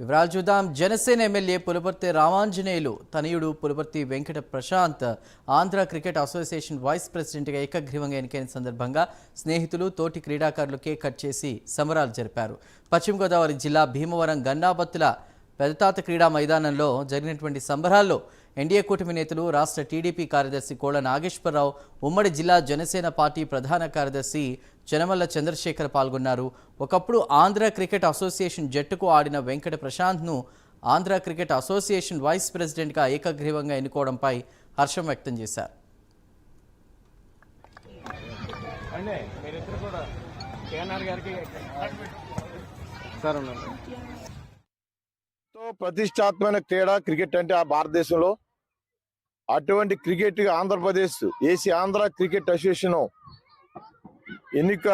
వివరాలు చూద్దాం. జనసేన ఎమ్మెల్యే పులపర్తి రామాంజనేయులు తనయుడు Pulaparthi Venkata Prashanth Andhra cricket association vice ప్రెసిడెంట్గా ఏకగ్రీవంగా ఎన్నికైన సందర్భంగా స్నేహితులు తోటి క్రీడాకారులు కేక్ కట్ చేసి సమరాలు జరిపారు. పశ్చిమ గోదావరి జిల్లా భీమవరం గన్నాబత్తుల పెదతాత క్రీడా మైదానంలో జరిగినటువంటి సంబరాల్లో ఎన్డీఏ కూటమి నేతలు రాష్ట్ర టీడీపీ కార్యదర్శి కోళ్ళ నాగేశ్వరరావు ఉమ్మడి జిల్లా జనసేన పార్టీ ప్రధాన కార్యదర్శి చెనమల్ల చంద్రశేఖర్ పాల్గొన్నారు. ఒకప్పుడు ఆంధ్ర క్రికెట్ అసోసియేషన్ జట్టుకు ఆడిన వెంకట ప్రశాంత్ను ఆంధ్ర క్రికెట్ అసోసియేషన్ వైస్ ప్రెసిడెంట్గా ఏకగ్రీవంగా ఎన్నుకోవడంపై హర్షం వ్యక్తం చేశారు. సార్ ప్రతిష్టాత్మైన ప్రతిష్టాత్మక క్రీడ క్రికెట్ అంటే ఆ భారతదేశంలో అటువంటి cricket Andhra Pradesh AC Andhra cricket association ఎన్నిక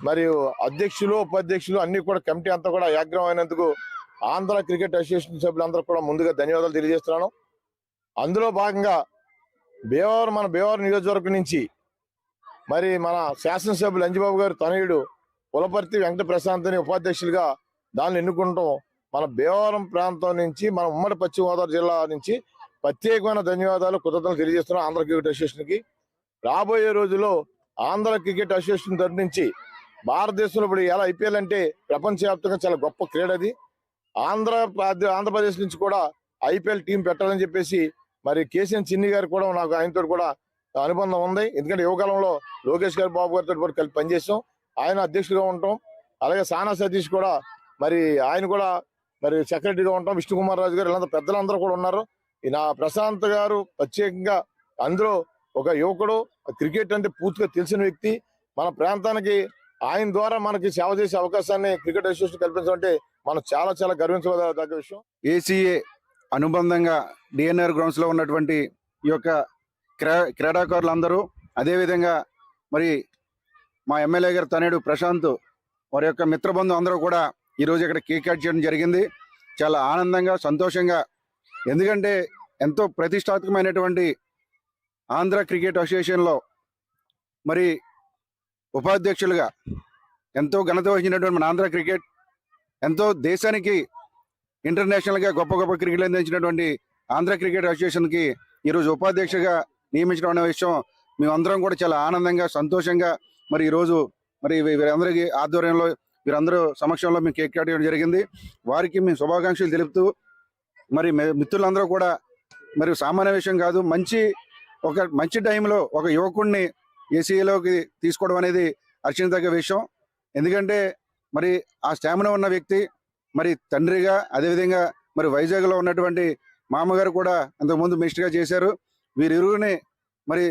మరియు అధ్యక్షులు ఉపాధ్యక్షులు అన్ని కూడా కమిటీ అంతా కూడా ఏగ్రం అయినందుకు ఆంధ్ర క్రికెట్ అసోసియేషన్ సభ్యులందరూ కూడా ముందుగా ధన్యవాదాలు తెలియజేస్తున్నాను. అందులో భాగంగా భీమవరం మన భీమవరం నియోజకవర్గం నుంచి మరి మన శాసనసభ్యులు అంజబాబు గారు తనయుడు పులపర్తి వెంకట ప్రశాంత్ని ఉపాధ్యక్షులుగా దాన్ని ఎన్నుకుంటాం. మన భీమవరం ప్రాంతం నుంచి మన ఉమ్మడి పశ్చిమ గోదావరి జిల్లా నుంచి ప్రత్యేకమైన ధన్యవాదాలు కృతజ్ఞతలు తెలియజేస్తున్నాం ఆంధ్ర క్రికెట్ అసోసియేషన్కి. రాబోయే రోజుల్లో ఆంధ్ర క్రికెట్ అసోసియేషన్ తరఫు నుంచి భారతదేశంలో ఇప్పుడు ఎలా ఐపీఎల్ అంటే ప్రపంచవ్యాప్తంగా చాలా గొప్ప క్రీడ అది. ఆంధ్ర ఆంధ్రప్రదేశ్ నుంచి కూడా ఐపీఎల్ టీం పెట్టాలని చెప్పేసి మరి కేసీఎన్ చిన్ని గారు కూడా నాకు ఆయనతో కూడా అనుబంధం ఉంది. ఎందుకంటే యువకాలంలో లోకేష్ గారు బాబు గారితో కూడా కలిపి పనిచేసాం. ఆయన అధ్యక్షుడిగా ఉంటాం. అలాగే సానా సతీష్ కూడా మరి ఆయన కూడా మరి సెక్రటరీగా ఉంటాం విష్ణు కుమార్ రాజు గారు ఇలాంటి పెద్దలందరూ కూడా ఉన్నారు. నా ప్రశాంత్ గారు ప్రత్యేకంగా అందులో ఒక యువకుడు క్రికెట్ అంటే పూర్తిగా తెలిసిన వ్యక్తి. మన ప్రాంతానికి ఆయన ద్వారా మనకి సేవ చేసే అవకాశాన్ని క్రికెట్ అసోసియేషన్ కల్పించడం అంటే మనం చాలా చాలా గర్వించదగ్గ విషయం. ఏసీఏ అనుబంధంగా డిఎన్ఆర్ గ్రౌండ్స్లో ఉన్నటువంటి ఈ యొక్క క్రీడా క్రీడాకారులందరూ అదేవిధంగా మరి మా ఎమ్మెల్యే గారు తనేడు ప్రశాంత్ వారి యొక్క మిత్రబంధు అందరూ కూడా ఈరోజు ఇక్కడ కేక్ కట్ చేయడం జరిగింది. చాలా ఆనందంగా సంతోషంగా. ఎందుకంటే ఎంతో ప్రతిష్టాత్మకమైనటువంటి ఆంధ్ర క్రికెట్ అసోసియేషన్లో మరి ఉపాధ్యక్షులుగా ఎంతో ఘనత వహించినటువంటి మన ఆంధ్ర క్రికెట్ ఎంతో దేశానికి ఇంటర్నేషనల్గా గొప్ప గొప్ప క్రికెట్ అందించినటువంటి ఆంధ్ర క్రికెట్ అసోసియేషన్కి ఈరోజు ఉపాధ్యక్షగా నియమించడం అనే విషయం మేమందరం కూడా చాలా ఆనందంగా సంతోషంగా మరి ఈరోజు మరి వీరందరికీ ఆధ్వర్యంలో వీరందరూ సమక్షంలో మేము కేక్ కట్ జరిగింది. వారికి మేము శుభాకాంక్షలు తెలుపుతూ మరి మిత్రులందరూ కూడా మరి సామాన్య విషయం కాదు మంచి ఒక మంచి టైంలో ఒక యువకుడిని ఏసీలోకి తీసుకోవడం అనేది అర్చించదగ్గ విషయం. ఎందుకంటే మరి ఆ స్టామినా ఉన్న వ్యక్తి మరి తండ్రిగా అదేవిధంగా మరి వైజాగ్లో ఉన్నటువంటి మామగారు కూడా అంతకుముందు మినిస్టర్గా చేశారు. వీరిరువుని మరి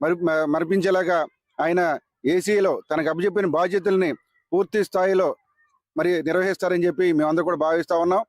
మరి మరిపించేలాగా ఆయన ఏసీలో తనకు అప్పచెప్పిన బాధ్యతల్ని పూర్తి స్థాయిలో మరి నిర్వహిస్తారని చెప్పి మేమందరూ కూడా భావిస్తా ఉన్నాం.